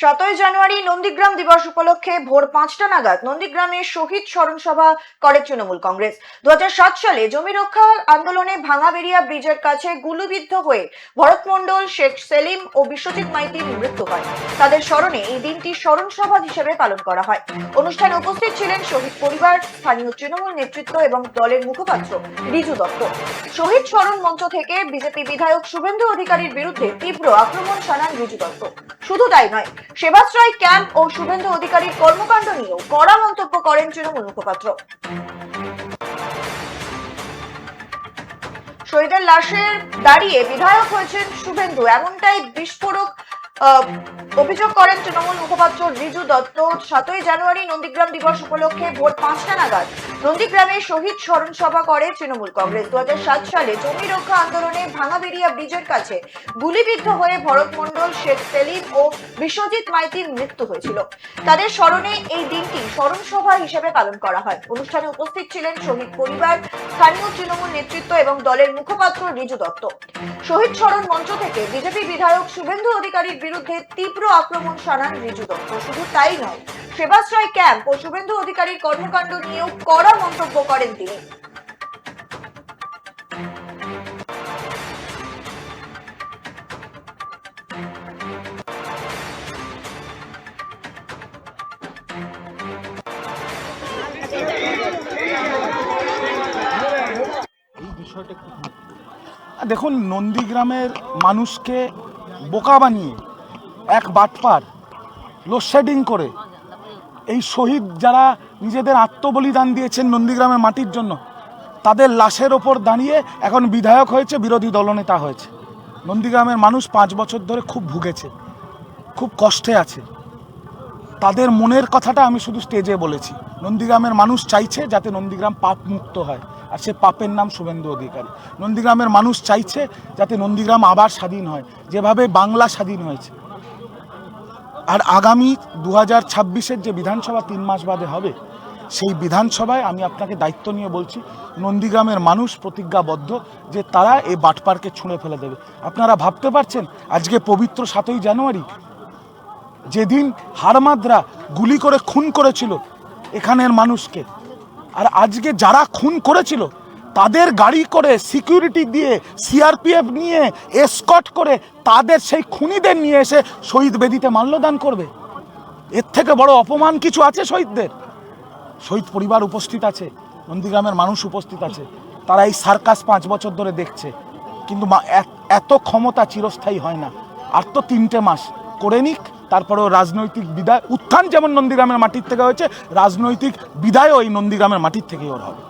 সতেরোই জানুয়ারি নন্দীগ্রাম দিবস উপলক্ষে ভোর পাঁচটা নাগাদ নন্দীগ্রামে শহীদ স্মরণ সভা করে তৃণমূল কংগ্রেস। দু সালে জমি রক্ষা আন্দোলনে ভাঙাবেরিয়া ব্রিজের কাছে গুলিবিদ্ধ হয়ে ভরত মণ্ডল, শেখ সেলিম ও বিশ্বজিৎ মাইতির মৃত্যু হয়। তাদের স্মরণে এই দিনটি স্মরণ সভা হিসেবে পালন করা হয়। অনুষ্ঠানে উপস্থিত ছিলেন শহীদ পরিবার, স্থানীয় তৃণমূল নেতৃত্ব এবং দলের মুখপাত্র রিজু দত্ত। শহীদ স্মরণ মঞ্চ থেকে বিজেপি বিধায়ক শুভেন্দু অধিকারীর বিরুদ্ধে তীব্র আক্রমণ শানান রিজু দত্ত। শুধু তাই নয় সেবাশ্রয় ক্যাম্প ও শুভেন্দু অধিকারীর কর্মকাণ্ড নিয়েও কড়া মন্তব্য করেন তৃণমূল মুখপাত্র। শহীদের লাশের দাঁড়িয়ে বিধায়ক হয়েছেন শুভেন্দু। এমনটাই বিস্ফোরক অভিযোগ করেন তৃণমূল মুখপাত্র রিজু দত্ত। সাতই জানুয়ারি নন্দীগ্রাম দিবস উপলক্ষে ভোর পাঁচটা নাগাদ নন্দীগ্রামে শহীদ স্মরণ সভা করে তৃণমূল কংগ্রেস। দু হাজার সাত সালে জমি রক্ষা আন্দোলনে ভাঙাবেরিয়া ব্রিজের কাছে গুলিবিদ্ধ হয়ে ভরত মণ্ডল শেখ সেলিম ও বিশ্বজিৎ মাইতির মৃত্যু হয়েছিল। তাদের স্মরণে এই দিনটি স্মরণ সভা হিসেবে পালন করা হয়। অনুষ্ঠানে উপস্থিত ছিলেন শহীদ পরিবার, স্থানীয় তৃণমূল নেতৃত্ব এবং দলের মুখপাত্র রিজু দত্ত। শহীদ স্মরণ মঞ্চ থেকে বিজেপি বিধায়ক শুভেন্দু অধিকারীর বিরুদ্ধে তীব্র আক্রমণ শানান রিজু দত্ত। শুধু তাই নয়, সেবাশ্রয় ক্যাম্প ও শুভেন্দু অধিকারীর কর্মকাণ্ড নিয়েও কড়া মন্তব্য করেন তিনি। দেখুন, নন্দীগ্রামের মানুষকে বোকা বানিয়ে এক বাটপার লোডশেডিং করে এই শহীদ যারা নিজেদের আত্মবলিদান দিয়েছেন নন্দীগ্রামের মাটির জন্য, তাদের লাশের ওপর দাঁড়িয়ে এখন বিধায়ক হয়েছে, বিরোধী দলনেতা হয়েছে। নন্দীগ্রামের মানুষ পাঁচ বছর ধরে খুব ভুগেছে, খুব কষ্টে আছে। তাদের মনের কথাটা আমি শুধু স্টেজে বলেছি। নন্দীগ্রামের মানুষ চাইছে যাতে নন্দীগ্রাম পাপ মুক্ত হয়। আর সে পাপের নাম শুভেন্দু অধিকারী। নন্দীগ্রামের মানুষ চাইছে যাতে নন্দীগ্রাম আবার স্বাধীন হয়, যেভাবে বাংলা স্বাধীন হয়েছে। আর আগামী দু হাজার ছাব্বিশের যে বিধানসভা তিন মাস বাদে হবে, সেই বিধানসভায় আমি আপনাকে দায়িত্ব নিয়ে বলছি, নন্দীগ্রামের মানুষ প্রতিজ্ঞাবদ্ধ যে তারা এই বাটপারকে ছুঁড়ে ফেলে দেবে। আপনারা ভাবতে পারছেন, আজকে পবিত্র সাতই জানুয়ারি, যেদিন হারমাদরা গুলি করে খুন করেছিল এখানের মানুষকে আর আজকে যারা খুন করেছিল, তাদের গাড়ি করে সিকিউরিটি দিয়ে সিআরপিএফ নিয়ে এসকট করে তাদের সেই খুনিদের নিয়ে এসে শহীদ বেদিতে মাল্যদান করবে। এর থেকে বড় অপমান কিছু আছে শহীদদের? শহীদ পরিবার উপস্থিত আছে, নন্দীগ্রামের মানুষ উপস্থিত আছে, তারা এই সার্কাস পাঁচ বছর ধরে দেখছে। কিন্তু এত ক্ষমতা চিরস্থায়ী হয় না। আর তো তিনটে মাস, করে নিক তারপরেও রাজনৈতিক বিদায়, উত্থান যেমন নন্দীগ্রামের মাটির থেকে হয়েছে, রাজনৈতিক বিদায়ও এই নন্দীগ্রামের মাটির থেকে ওর হবে।